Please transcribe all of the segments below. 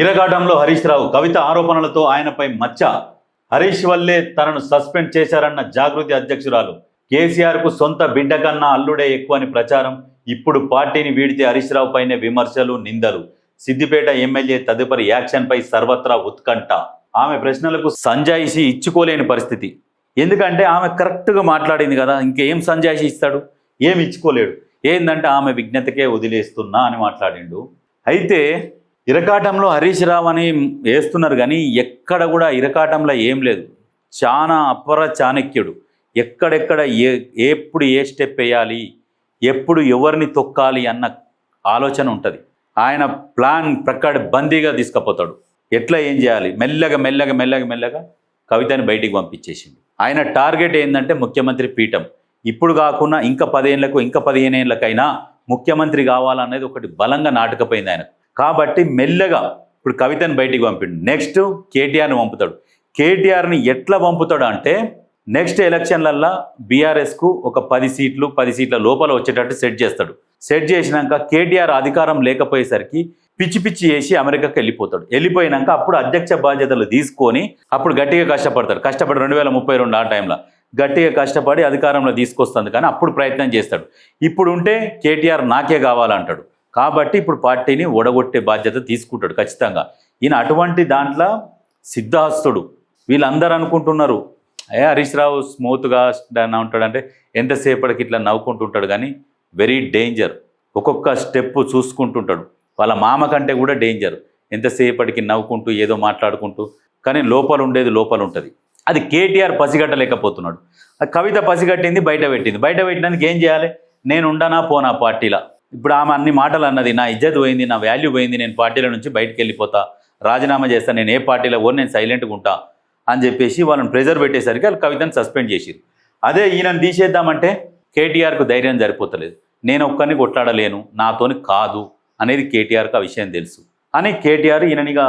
ఇరగాటంలో హరీష్ రావు కవిత ఆరోపణలతో ఆయనపై మచ్చ. హరీష్ వల్లే తనను సస్పెండ్ చేశారన్న జాగృతి అధ్యక్షురాలు. కేసీఆర్కు సొంత బిడ్డ కన్నా అల్లుడే ఎక్కువ అని ప్రచారం. ఇప్పుడు పార్టీని వీడితే హరీష్ రావు పైనే విమర్శలు నిందలు. సిద్దిపేట ఎమ్మెల్యే తదుపరి యాక్షన్ పై సర్వత్రా ఉత్కంఠ. ఆమె ప్రశ్నలకు సంజాయిషి ఇచ్చుకోలేని పరిస్థితి. ఎందుకంటే ఆమె కరెక్ట్గా మాట్లాడింది కదా ఇంకేం సంజాయిషి ఇస్తాడు? ఏం ఇచ్చుకోలేడు. ఏందంటే ఆమె విజ్ఞతకే వదిలేస్తున్నా అని మాట్లాడిండు. అయితే ఇరకాటంలో హరీష్ రావు అని వేస్తున్నారు కానీ ఎక్కడ కూడా ఇరకాటంలో ఏం లేదు. చాలా అపర చాణక్యుడు. ఎక్కడెక్కడ ఏ ఎప్పుడు ఏ స్టెప్ వేయాలి ఎప్పుడు ఎవరిని తొక్కాలి అన్న ఆలోచన ఉంటుంది. ఆయన ప్లాన్ ప్రకారం బందీగా తీసుకుపోతాడు. ఎట్లా ఏం చేయాలి? మెల్లగా మెల్లగా మెల్లగా మెల్లగా కవితని బయటికి పంపించేసింది ఆయన టార్గెట్ ఏంటంటే ముఖ్యమంత్రి పీఠం. ఇప్పుడు కాకుండా ఇంకా పదేళ్ళకు ఇంకా పదిహేను ఏళ్ళకైనా ముఖ్యమంత్రి కావాలనేది ఒకటి బలంగా నాటకపోయింది ఆయన కాబట్టి మెల్లగా ఇప్పుడు కవితను బయటికి పంపిండు. నెక్స్ట్ కేటీఆర్ని పంపుతాడు. కేటీఆర్ని ఎట్లా పంపుతాడు అంటే నెక్స్ట్ ఎలక్షన్లల్లో బీఆర్ఎస్కు ఒక పది సీట్లు పది సీట్ల లోపల వచ్చేటట్టు సెట్ చేస్తాడు. సెట్ చేసినాక కేటీఆర్ అధికారం లేకపోయేసరికి పిచ్చి పిచ్చి చేసి అమెరికాకి వెళ్ళిపోతాడు. వెళ్ళిపోయినాక అప్పుడు అధ్యక్ష బాధ్యతలు తీసుకొని అప్పుడు గట్టిగా కష్టపడతాడు. కష్టపడి రెండు వేల ముప్పై రెండు ఆ టైంలో గట్టిగా కష్టపడి అధికారంలో తీసుకొస్తుంది కానీ అప్పుడు ప్రయత్నం చేస్తాడు. ఇప్పుడు ఉంటే కేటీఆర్ నాకే కావాలంటాడు. కాబట్టి ఇప్పుడు పార్టీని ఓడగొట్టే బాధ్యత తీసుకుంటాడు ఖచ్చితంగా. ఈయన అటువంటి దాంట్లో సిద్ధాస్తుడు వీళ్ళందరూ అనుకుంటున్నారు ఏ హరీష్ రావు స్మూత్గా ఉంటాడంటే ఎంతసేపటికి ఇట్లా నవ్వుకుంటుంటాడు కానీ వెరీ డేంజర్. ఒక్కొక్క స్టెప్ చూసుకుంటుంటాడు. వాళ్ళ మామ కంటే కూడా డేంజర్. ఎంతసేపటికి నవ్వుకుంటూ ఏదో మాట్లాడుకుంటూ కానీ లోపల ఉండేది లోపల ఉంటుంది. అది కేటీఆర్ పసిగట్టలేకపోతున్నాడు. ఆ కవిత పసిగట్టింది బయట పెట్టింది. బయట పెట్టినందుకు ఏం చేయాలి? నేను ఉండనా పోనా పార్టీలా? ఇప్పుడు ఆమె అన్ని మాటలు అన్నది నా ఇజ్జత్ పోయింది నా వాల్యూ పోయింది నేను పార్టీల నుంచి బయటకు వెళ్ళిపోతా రాజీనామా చేస్తా నేను ఏ పార్టీలో పోను నేను సైలెంట్గా ఉంటా అని చెప్పేసి వాళ్ళని ప్రెజర్ పెట్టేసరికి వాళ్ళు కవితను సస్పెండ్ చేసిరు అదే ఈయనను తీసేద్దామంటే కేటీఆర్కు ధైర్యం సరిపోతలేదు. నేను ఒక్కరిని కొట్లాడలేను నాతోని కాదు అనేది కేటీఆర్కి ఆ విషయం తెలుసు. అని కేటీఆర్ ఈయననిగా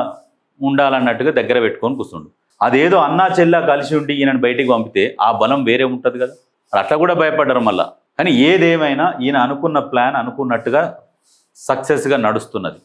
ఉండాలన్నట్టుగా దగ్గర పెట్టుకొని కూర్చుండు. అదేదో అన్నా చెల్లా కలిసి ఉండి ఈయనను బయటికి పంపితే ఆ బలం వేరే ఉంటుంది కదా. అట్లా కూడా భయపడ్డారు మళ్ళీ. కానీ ఏదేమైనా ఈయన అనుకున్న ప్లాన్ అనుకున్నట్టుగా సక్సెస్గా నడుస్తున్నది.